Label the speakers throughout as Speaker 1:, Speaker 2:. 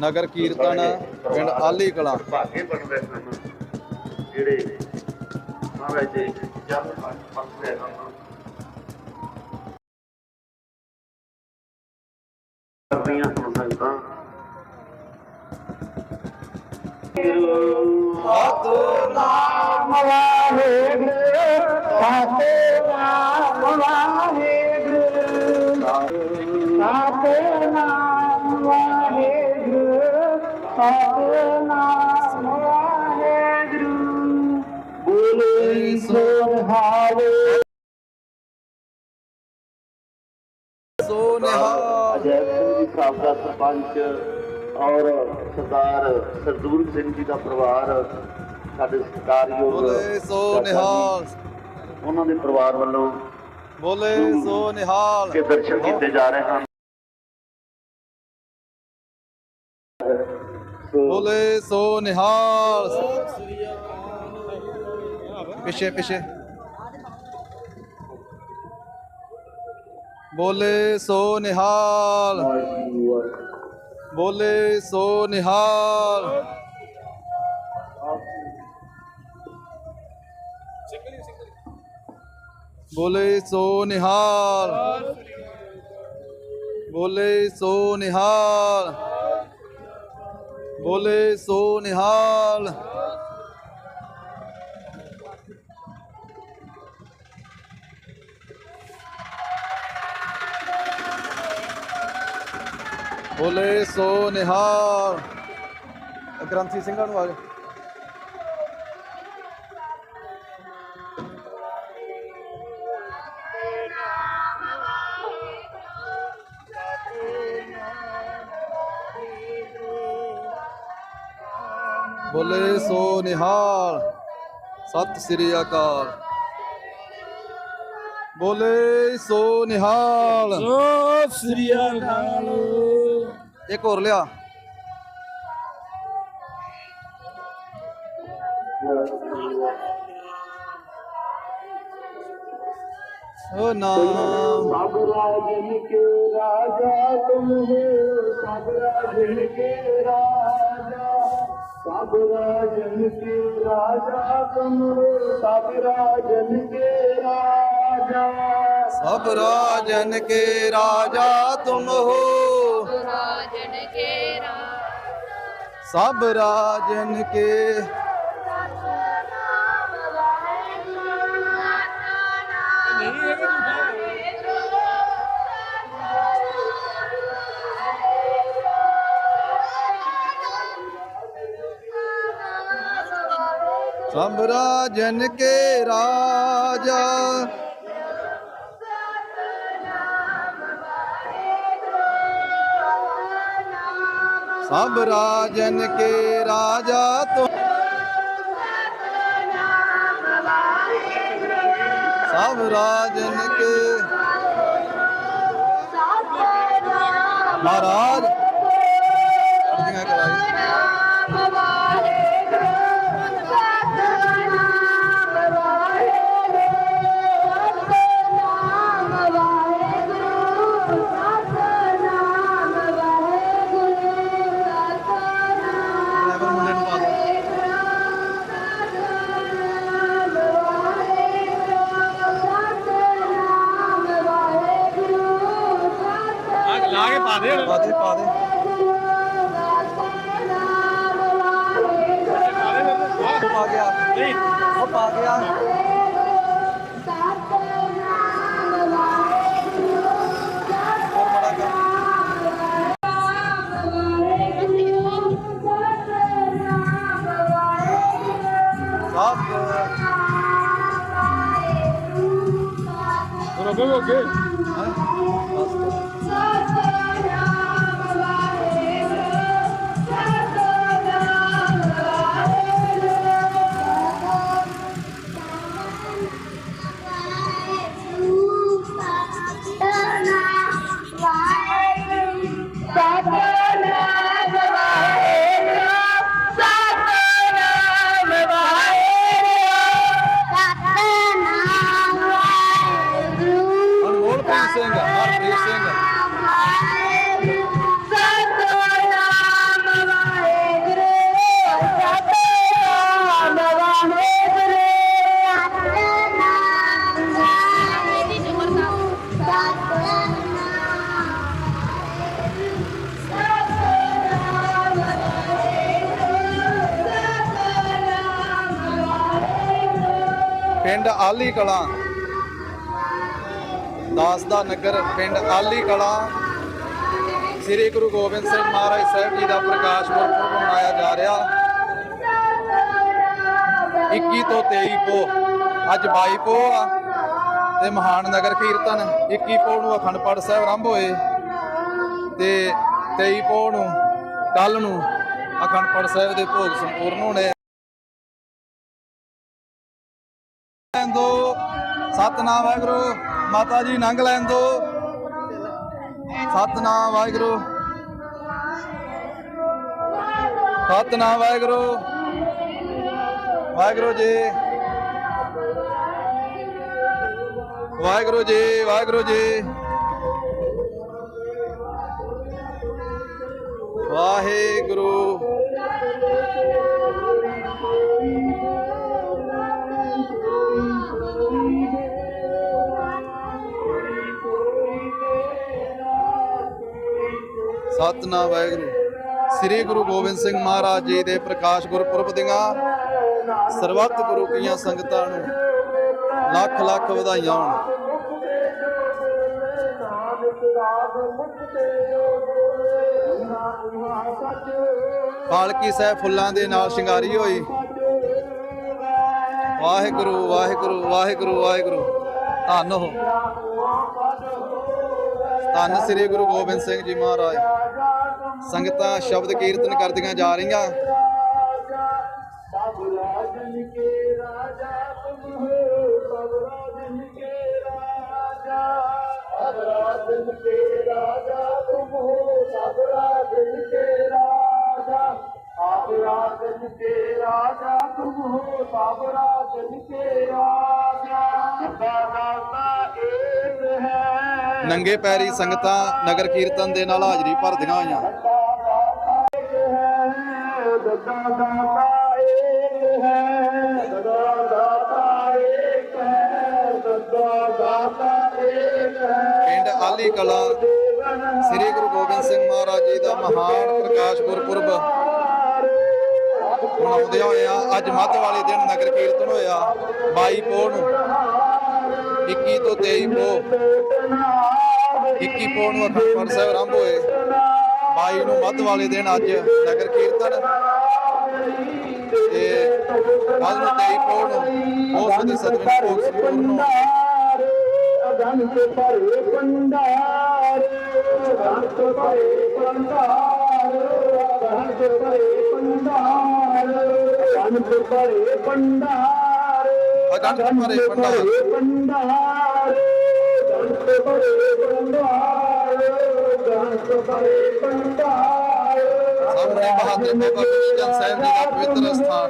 Speaker 1: ਨਗਰ ਕੀਰਤਨ ਪਿੰਡ ਆਲੀ ਕਲਾਂ।
Speaker 2: ਭਾਗੇ ਬਣਦੇ ਸਨ ਜਿਹੜੇ ਮਹਾਰਾਜ ਦੇ ਜਨ ਪੱਕੇ ਹਨ ਕਰਨੀਆਂ ਹੁਣ ਸੰਗਤਾਂ।
Speaker 3: ਸਤਨਾਮ ਵਾਹਿਗੁਰੂ ਸਤਨਾਮ ਵਾਹਿਗੁਰੂ। ਸਤਨਾਮ ਸਤਨਾਮ ਵਾਹਿਗੁਰੂ ਬੋਲੇ ਸੋਹਾਵੇ
Speaker 1: ਸੋ ਨਿਹਾਲ
Speaker 2: ਅਜੈ ਸਿੰਘ ਜੀ ਸਾਬਕਾ ਸਰਪੰਚ ਔਰ ਸਰਦਾਰ ਸਰਦੂਲ ਸਿੰਘ ਜੀ ਦਾ ਪਰਿਵਾਰ ਸਾਡੇ ਸਤਿਕਾਰਯੋਗ
Speaker 1: ਬੋਲੇ ਸੋ ਨਿਹਾਲ
Speaker 2: ਉਹਨਾਂ ਦੇ ਪਰਿਵਾਰ ਵੱਲੋਂ
Speaker 1: ਬੋਲੇ ਸੋ ਨਿਹਾਲ
Speaker 2: ਕੇ ਦਰਸ਼ਨ ਕੀਤੇ ਜਾ ਰਹੇ ਹਨ। ਸੋ
Speaker 1: ਬੋਲੇ ਸੋ ਨਿਹਾਲ ਪਿੱਛੇ ਪਿੱਛੇ ਬੋਲੇ ਸੋ ਨਿਹਾਲ ਬੋਲੇ ਸੋ ਨਿਹਾਲ ਬੋਲੇ ਸੋ ਨਿਹਾਲ ਬੋਲੇ ਸੋ ਨਿਹਾਲ ਬੋਲੇ ਸੋ ਨਿਹਾਲ। ਬੋਲੇ ਸੋ ਨਿਹਾਲ। ਗ੍ਰੰਥੀ ਸਿੰਘਾਂ ਨੂੰ ਆ ਜਾ ਬੋਲੇ ਸੋ ਨਿਹਾਲ ਸਤਿ ਸ੍ਰੀ ਅਕਾਲ। ਬੋਲੇ ਸੋ ਨਿਹਾਲ।
Speaker 3: ਸੋ ਸ੍ਰੀ ਅਕਾਲ।
Speaker 1: ਇੱਕ ਹੋਰ ਲਿਆ। ਓ ਨਾਮ।
Speaker 3: ਸਭ ਰਾਜਨ ਕੇ ਰਾਜਾ ਤੁਮ ਹੋ ਸਭ ਰਾਜਨ ਕੇ ਰਾਜਾ। ਸਭ ਰਾਜਨ ਕੇ ਰਾਜਾ ਤੁਮ ਹੋ ਸਭ ਰਾਜਨ ਕੇ ਰਾਜਾ।
Speaker 1: ਸਭ ਰਾਜਨ ਕੇ ਰਾਜਾ ਤੁਮ ਹੋ।
Speaker 4: ਰਾਜਨ ਕੇ
Speaker 1: ਸਭ ਰਾਜਨ ਕੇ। ਸਭ ਰਾਜਨ ਕੇ ਰਾਜਾ। ਸਭ ਰਾਜਨ ਕੇ ਰਾਜਾ ਤੁਮ ਸਭ ਰਾਜਨ ਕੇ ਮਹਾਰਾਜ। ਅਰਦੀਆਂ ਕਰਾਈ
Speaker 4: ਪਿੰਡ ਆਲੀ ਕਲਾਂ। ਦਾਸ ਦਾ ਨਗਰ ਪਿੰਡ ਆਲੀ ਕਲਾਂ। ਸ੍ਰੀ ਗੁਰੂ ਗੋਬਿੰਦ ਸਿੰਘ ਮਹਾਰਾਜ ਸਾਹਿਬ ਜੀ ਦਾ ਪ੍ਰਕਾਸ਼ ਪੁਰਬ ਮਨਾਇਆ ਜਾ ਰਿਹਾ। 21 ਤੋਂ 23 ਪੋ ਅੱਜ 22 ਪੋ ਆ ਤੇ ਮਹਾਨ ਨਗਰ ਕੀਰਤਨ। 21 ਪੋ ਨੂੰ ਅਖੰਡ ਪਾਠ ਸਾਹਿਬ ਆਰੰਭ ਹੋਏ ਤੇ 23 ਪੋ ਨੂੰ ਕੱਲ ਨੂੰ ਅਖੰਡ ਪਾਠ ਸਾਹਿਬ ਦੇ ਭੋਗ ਸੰਪੂਰਨ ਹੋਣੇ। ਸਤਨਾਮ ਵਾਹਿਗੁਰੂ, ਮਾਤਾ ਜੀ ਨੰਗ ਲੈਣ ਦੋ। ਸਤਨਾਮ ਵਾਹਿਗੁਰੂ। ਸਤਨਾਮ ਵਾਹਿਗੁਰੂ। ਵਾਹਿਗੁਰੂ ਜੀ। ਵਾਹਿਗੁਰੂ ਜੀ ਵਾਹਿਗੁਰੂ ਜੀ। ਵਾਹਿਗੁਰੂ। ਸਤਨਾਮ ਵਾਹਿਗੁਰੂ। ਸ੍ਰੀ ਗੁਰੂ ਗੋਬਿੰਦ ਸਿੰਘ ਮਹਾਰਾਜ ਜੀ ਦੇ ਪ੍ਰਕਾਸ਼ ਗੁਰਪੁਰਬ ਦੀਆਂ ਸਰਬੱਤ ਗੁਰੂ ਕੀਆਂ ਸੰਗਤਾਂ ਨੂੰ ਲੱਖ ਲੱਖ ਵਧਾਈਆਂ ਹੋਣ। ਪਾਲਕੀ ਸਾਹਿਬ ਫੁੱਲਾਂ ਦੇ ਨਾਲ ਸ਼ਿੰਗਾਰੀ ਹੋਈ। ਵਾਹਿਗੁਰੂ ਵਾਹਿਗੁਰੂ ਵਾਹਿਗੁਰੂ ਵਾਹਿਗੁਰੂ। ਧੰਨ ਹੋ। ਧੰਨ ਸ੍ਰੀ ਗੁਰੂ ਗੋਬਿੰਦ ਸਿੰਘ ਜੀ ਮਹਾਰਾਜ। ਸੰਗਤਾਂ ਸ਼ਬਦ ਕੀਰਤਨ ਕਰਦੀਆਂ ਜਾ ਰਹੀਆਂ।
Speaker 3: ਰਾਜਾ, ਤੁਮ ਹੋ ਸਭ ਰਾਜਨ ਕੇ ਰਾਜਾ। ਸਭ
Speaker 4: ਨੰਗੇ ਪੈਰੀ ਸੰਗਤਾਂ ਨਗਰ ਕੀਰਤਨ ਦੇ ਨਾਲ ਹਾਜ਼ਰੀ ਭਰਦੀਆਂ ਹੋਈਆਂ। ਪਿੰਡ ਆਲੀ ਕਲਾ ਸ੍ਰੀ ਗੁਰੂ ਗੋਬਿੰਦ ਸਿੰਘ ਮਹਾਰਾਜ ਜੀ ਦਾ ਮਹਾਨ ਪ੍ਰਕਾਸ਼ ਗੁਰਪੁਰਬ ਮਨਾਉਂਦੇ ਹੋਏ ਆ। ਅੱਜ ਮੱਧ ਵਾਲੇ ਦਿਨ ਨਗਰ ਕੀਰਤਨ ਹੋਇਆ 22 ਪੋਹ ਨੂੰ। 21 ਤੋਂ 23 ਪੋਹ 21 ਪੋਹ ਨੂੰ ਅਖੰਡ ਸਾਹਿਬ ਆਰੰਭ ਹੋਏ। 22 ਨੂੰ ਮੱਧ ਵਾਲੇ ਦਿਨ ਅੱਜ ਨਗਰ ਕੀਰਤਨ ਤੇ ਕੱਲ ਨੂੰ 23 ਪੋਹ ਨੂੰ ਉਸ ਦੇ ਸਤਿਗੁਰੂ ਭੋਗ ਸੰਪੂਰਨ ਹੋਣਗੇ
Speaker 3: ਅਗੰਤ ਭਰੇ ਪੰਡਾਰ ਅਗੰਤ ਭਰੇ ਪੰਡਾਰ ਅਗੰਤ ਭਰੇ ਪੰਡਾਰ ਅਗੰਤ ਭਰੇ ਪੰਡਾਰ
Speaker 4: ਅਗੰਤ ਭਰੇ ਪੰਡਾਰ।
Speaker 3: ਪੰਡਾਰ ਅਗੰਤ ਭਰੇ ਪੰਡਾਰ ਅਗੰਤ ਭਰੇ ਪੰਡਾਰ
Speaker 4: ਸਾਹਮਣੇ ਬਹਾਦਰ ਬਾਬਾ ਜਨ ਸਾਹਿਬ ਜੀ ਦਾ ਪਵਿੱਤਰ ਸਥਾਨ।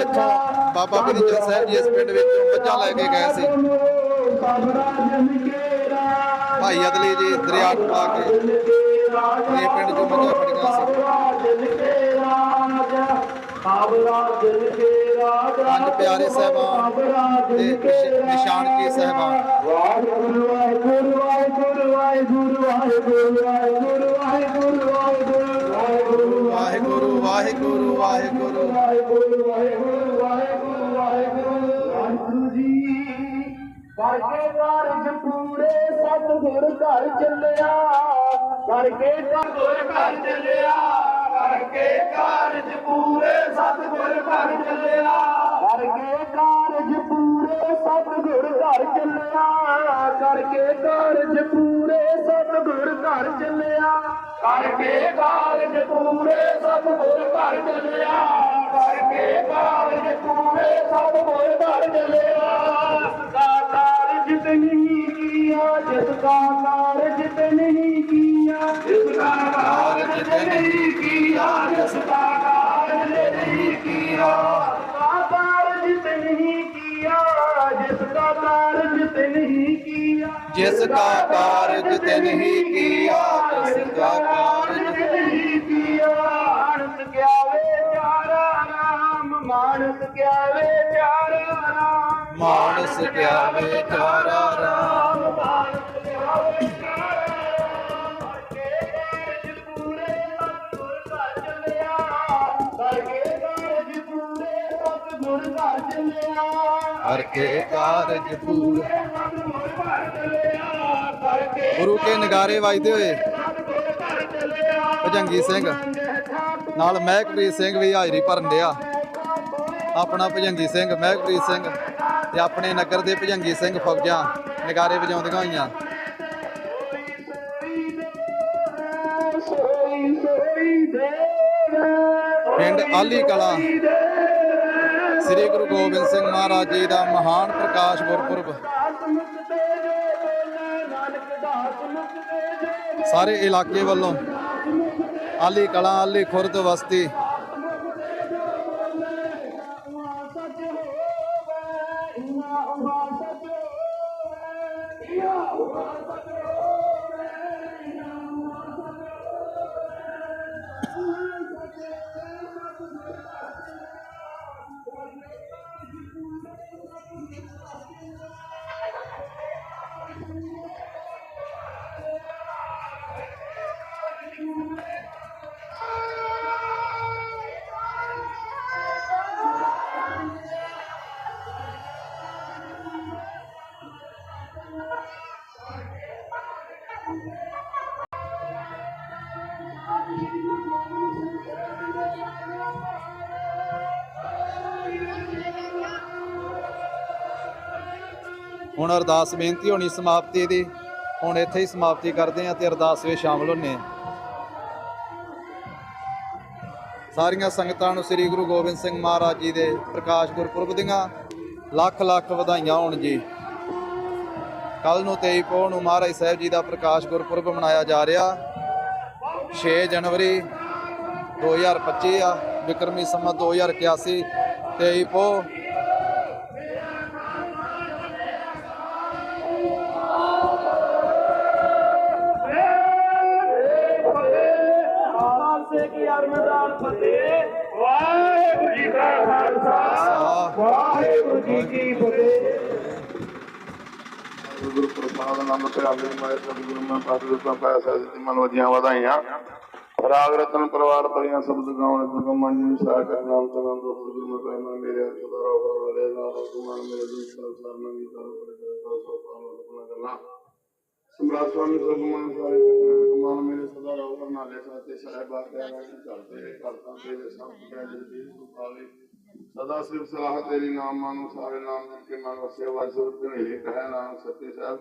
Speaker 4: ਇੱਥੋਂ ਬਾਬਾ ਗੁਰਜਨ ਸਾਹਿਬ ਜੀ ਇਸ ਪਿੰਡ ਵਿੱਚੋਂ ਮੱਝਾਂ ਲੈ ਕੇ ਗਏ ਸੀ। ਭਾਈ ਅਦਲੀ ਜੀ ਦਰਿਆ ਟਪਾ ਕੇ ਇਹ ਪਿੰਡ ਚੋਂ ਮੱਝਾਂ ਫੜੀਆਂ ਸੀ। ਪੰਜ ਪਿਆਰੇ ਸਾਹਿਬਾਨ ਤੇ ਨਿਸ਼- ਨਿਸ਼ਾਨ ਕੀ ਸਾਹਿਬਾਨ।
Speaker 3: ਵਾਹਿਗੁਰੂ ਵਾਹਿਗੁਰੂ ਵਾਹਿਗੁਰੂ ਵਾਹਿਗੁਰੂ ਵਾਹਿਗੁਰੂ ਵਾਹਿਗੁਰੂ ਵਾਹਿਗੁਰੂ ਵਾਹਿਗੁਰੂ।
Speaker 4: ਵਾਹਿਗੁਰੂ ਵਾਹਿਗੁਰੂ ਵਾਹਿਗੁਰੂ।
Speaker 3: ਵਾਹਿਗੁਰੂ ਵਾਹਿਗੁਰੂ ਵਾਹਿਗੁਰੂ ਵਾਹਿਗੁਰੂ। ਵਾਹਿਗੁਰੂ ਜੀ ਕਰਕੇ ਕਾਰਜ ਪੂਰੇ ਸਤਿਗੁਰ ਘਰ ਚੱਲਿਆ। ਕਰਕੇ ਸਤਿਗੁਰ ਘਰ ਚੱਲਿਆ। ਕਰਕੇ ਕਾਰਜ ਪੂਰੇ ਸਤਿਗੁਰ ਘਰ ਚੱਲਿਆ। ਕਰਕੇ ਕਾਰਜ ਪੂਰੇ ਸਤਿਗੁਰ ਘਰ ਚੱਲਿਆ। ਕਰਕੇ ਕਾਰਜ ਪੂਰੇ ਸਤਿਗੁਰ ਘਰ ਚੱਲਿਆ। ਕਰਕੇ ਕਾਰਜ ਪੂਰੇ ਸਤਿਗੁਰ ਘਰ ਚੱਲਿਆ। ਕਰਕੇ ਕਾਰਜ ਪੂਰੇ ਸਤਿਗੁਰ ਘਰ ਚੱਲਿਆ। ਕਾਰਜ ਤੇ ਨਹੀਂ ਕੀਆ ਜਿਸਕਾ ਕਾਰਜ ਤੇ ਨਹੀਂ ਕੀਆ ਇਸ ਦਾ ਕਾਰਨ ਨਹੀਂ ਕੀਆ ਇਸ ਦਾ ਕਾਰਨ ਨਹੀਂ ਕੀਆ ਕਾਰਨ ਨਹੀਂ ਕੀਆ ਜਿਸ ਦਾ ਕਾਰਨ ਨਹੀਂ ਕੀਆ
Speaker 4: ਜਿਸ ਦਾ ਕਾਰਨ ਨਹੀਂ ਕੀਆ ਇਸ ਦਾ ਕਾਰਨ
Speaker 3: ਨਹੀਂ ਕੀਆ ਅਣਸ ਗਿਆ ਵੇ ਚਾਰਾ ਰਾਮ,
Speaker 4: ਮਾਨਸ ਗਿਆ ਵੇ ਚਾਰਾ
Speaker 3: ਰਾਮ, ਮਾਨਸ ਗਿਆ ਵੇ ਚਾਰਾ ਕਰਕੇ ਕਾਰਜ ਪੂਰ।
Speaker 4: ਗੁਰੂ ਕੇ ਨਗਾਰੇ ਵੱਜਦੇ ਹੋਏ ਭਜੰਗੀ ਸਿੰਘ, ਨਾਲ ਮਹਿਕਪ੍ਰੀਤ ਸਿੰਘ ਵੀ ਹਾਜ਼ਰੀ ਭਰਨ ਡਿਆ। ਆਪਣਾ ਭਜੰਗੀ ਸਿੰਘ, ਮਹਿਕਪ੍ਰੀਤ ਸਿੰਘ ਤੇ ਆਪਣੇ ਨਗਰ ਦੇ ਭਜੰਗੀ ਸਿੰਘ ਫੌਜਾਂ ਨਗਾਰੇ ਵਜਾਉਂਦੀਆਂ ਹੋਈਆਂ। ਪਿੰਡ ਆਲੀ ਕਲਾ ਸ੍ਰੀ ਗੁਰੂ ਗੋਬਿੰਦ ਸਿੰਘ ਮਹਾਰਾਜ ਜੀ ਦਾ ਮਹਾਨ ਪ੍ਰਕਾਸ਼ ਗੁਰਪੁਰਬ। ਸਾਰੇ ਇਲਾਕੇ ਵੱਲੋਂ ਆਲੀ ਕਲਾ, ਆਲੀ ਖੁਰਦ ਵਸਤੀ
Speaker 3: ਸੱਚ
Speaker 4: ਹੁਣ ਅਰਦਾਸ ਬੇਨਤੀ ਹੋਣੀ ਸਮਾਪਤੀ ਦੀ। ਹੁਣ ਇੱਥੇ ਹੀ ਸਮਾਪਤੀ ਕਰਦੇ ਹਾਂ ਤੇ ਅਰਦਾਸ ਵਿੱਚ ਸ਼ਾਮਲ ਹੁੰਨੇ ਹਾਂ। ਸਾਰੀਆਂ ਸੰਗਤਾਂ ਨੂੰ ਸ੍ਰੀ ਗੁਰੂ ਗੋਬਿੰਦ ਸਿੰਘ ਮਹਾਰਾਜ ਜੀ ਦੇ ਪ੍ਰਕਾਸ਼ ਗੁਰਪੁਰਬ ਦੀਆਂ ਲੱਖ ਲੱਖ ਵਧਾਈਆਂ ਹੋਣ ਜੀ। ਕੱਲ ਨੂੰ 23 ਪੋਹ ਨੂੰ ਮਹਾਰਾਜ ਸਾਹਿਬ ਜੀ ਦਾ ਪ੍ਰਕਾਸ਼ ਗੁਰਪੁਰਬ ਮਨਾਇਆ ਜਾ ਰਿਹਾ। 6 ਜਨਵਰੀ 2025 ਆ, ਵਿਕਰਮੀ ਸੰਮਤ 2081 23 ਪੋਹ
Speaker 3: ਕੀ ਅਰਮਦਾਨ ਫਤਿਹ। ਵਾਹਿਗੁਰੂ ਜੀ ਕਾ ਖਾਲਸਾ। ਵਾਹਿਗੁਰੂ ਜੀ ਕੀ ਫਤਿਹ।
Speaker 5: ਗੁਰੂ ਪ੍ਰਸਾਦ ਨਾਮ ਤੇ ਆਲੇ ਮਾਏ ਸਤਿਗੁਰੂ ਮੈਂ ਪਾਤਰ ਤੋਂ ਪੈਸਾ ਦਿੱਤੀ ਮਨ ਵਜੀਆਂ ਵਧਾਈਆਂ। ਰਾਗ ਰਤਨ ਪਰਿਵਾਰ ਪਰੀਆਂ ਸ਼ਬਦ ਗਾਉਣ ਤੁਮ ਮਨ ਨੂੰ ਸਾਹ ਕਰ ਨਾਮ ਤਨੰ ਦੋ ਗੁਰੂ ਮੈਂ ਪਹਿਨਾ ਮੇਰੇ ਖੁਦਾ ਰੋ ਵਾਲੇ ਨਾਮ ਤੁਮਨ ਮੇਰੇ ਜੀ ਸੰਸਾਰ ਮੈਂ ਵੀ ਕਰੋ ਪਰ ਕਰੋ ਸੋ ਪਾਵਨ ਸੁਪਨਾ ਗੱਲਾਂ। ਸਮਰਾਟ ਸਵਾਮੀ ਸਗਮਨ ਸਾਰੇ ਕਮਾਨ ਮੇਰੇ ਸਦਾ ਰੋ ਨਾਲੇ ਸਾਤੇ ਸਾਹਿਬ ਆਖਿਆ ਕਰਦੇ ਕਰਤਾਂ ਤੇਰੇ ਸਭ ਕਹਿ ਜੀ ਸੁਖਾਵੇ ਸਦਾ ਸਿਰ ਸਲਾਹ ਤੇਰੀ ਨਾਮ ਮਾਨੋ ਸਾਰੇ ਨਾਮ ਜਨ ਕੇ ਮਨ ਵਸਿਆ ਵਾਸੁਰ ਕਨੇਲੇ ਕਹਿ ਨਾਮ ਸੱਚੇ ਸਾਹਿਬ।